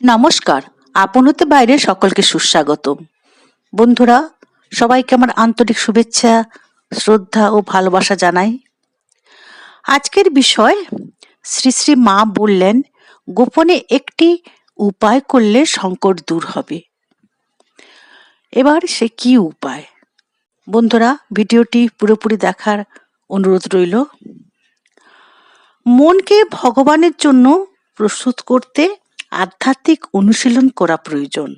নমস্কার, আপন হতে বাইরে সকলকে সুস্বাগতম। বন্ধুরা, সবাইকে আমার আন্তরিক শুভেচ্ছা, শ্রদ্ধা ও ভালোবাসা জানাই। আজকের বিষয়, শ্রী শ্রী মা বললেন, গোপনে একটি উপায় করলে সংকট দূর হবে। এবার সে কি উপায়? বন্ধুরা, ভিডিওটি পুরোপুরি দেখার অনুরোধ রইল। মনকে ভগবানের জন্য প্রস্তুত করতে আধ্যাত্মিক অনুশীলন করা প্রয়োজন।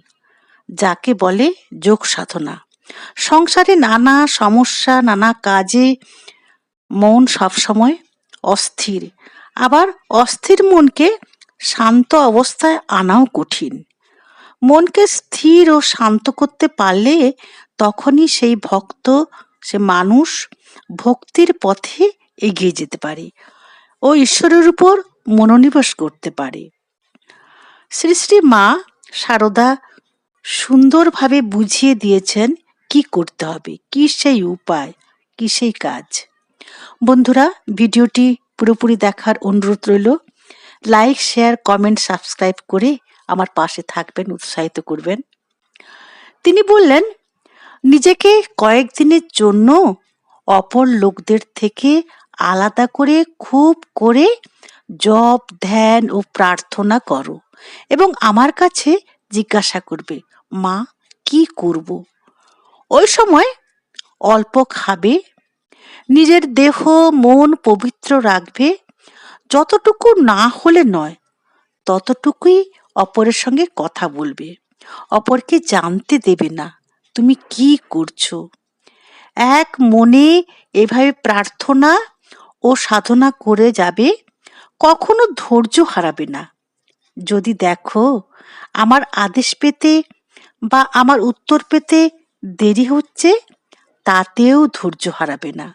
যাকে বলে যোগ সাধনা। সংসারে নানা সমস্যা, নানা কাজে মন সবসময় অস্থির। আবার অস্থির মনকে শান্ত অবস্থায় আনাও কঠিন। মনকে স্থির ও শান্ত করতে পারলে তখনই সেই ভক্ত, সে মানুষ ভক্তির পথে এগিয়ে যেতে পারে ও ঈশ্বরের উপর মনোনিবেশ করতে পারে। শ্রী শ্রী মা সারদা সুন্দরভাবে বুঝিয়ে দিয়েছেন কি করতে হবে, কি সেই উপায়, কি সেই কাজ। বন্ধুরা, ভিডিওটি পুরোপুরি দেখার অনুরোধ রইল। লাইক, শেয়ার, কমেন্ট, সাবস্ক্রাইব করে আমার পাশে থাকবেন, উৎসাহিত করবেন। তিনি বললেন, নিজেকে কয়েকদিনের জন্য অপর লোকদের থেকে আলাদা করে, খুব করে জপ, ধ্যান ও প্রার্থনা করো এবং আমার কাছে জিজ্ঞাসা করবে, মা, কি করব? ওই সময় অল্প খাবে, নিজের দেহ, মন পবিত্র রাখবে, যতটুকু না হলে নয়, ততটুকুই অপরের সঙ্গে কথা বলবে। অপরকে জানতে দেবে না, তুমি কি করছ? এক মনে এভাবে প্রার্থনা ও সাধনা করে যাবে কখনো ধৈর্য হারাবে না। যদি দেখো আমার আদেশ পেতে বা আমার উত্তর পেতে দেরি হচ্ছে, তাতেও ধৈর্য হারাবে না।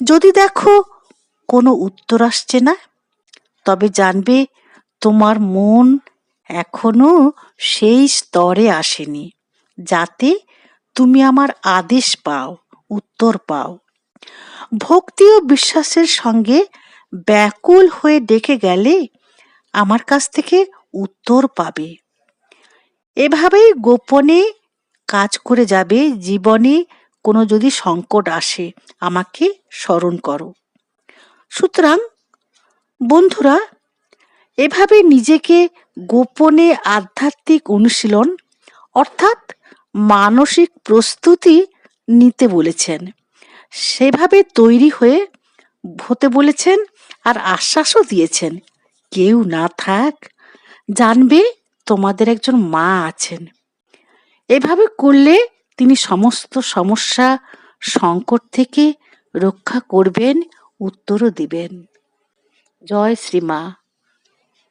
যদি দেখো কোনো উত্তর আসছে না, তবে জানবে তোমার মন এখনও সেই স্তরে আসেনি, যাতে তুমি আমার আদেশ পাও, উত্তর পাও। ভক্তি ও বিশ্বাসের সঙ্গে ব্যাকুল হয়ে ডেকে গেলে আমার কাছ থেকে উত্তর পাবে। এভাবেই গোপনে কাজ করে যাবে, জীবনে কোনো যদি সংকট আসে, আমাকে স্মরণ করো। সুতরাং, বন্ধুরা, এভাবে নিজেকে গোপনে আধ্যাত্মিক অনুশীলন, অর্থাৎ মানসিক প্রস্তুতি নিতে বলেছেন। সেভাবে তৈরি হয়ে হতে বলেছেন আর আশ্বাসও দিয়েছেন, কেউ না থাক, জানবে তোমাদের একজন মা আছেন। এভাবে করলে তিনি সমস্ত সমস্যা সংকট থেকে রক্ষা করবেন, উত্তরও দিবেন। জয় শ্রীমা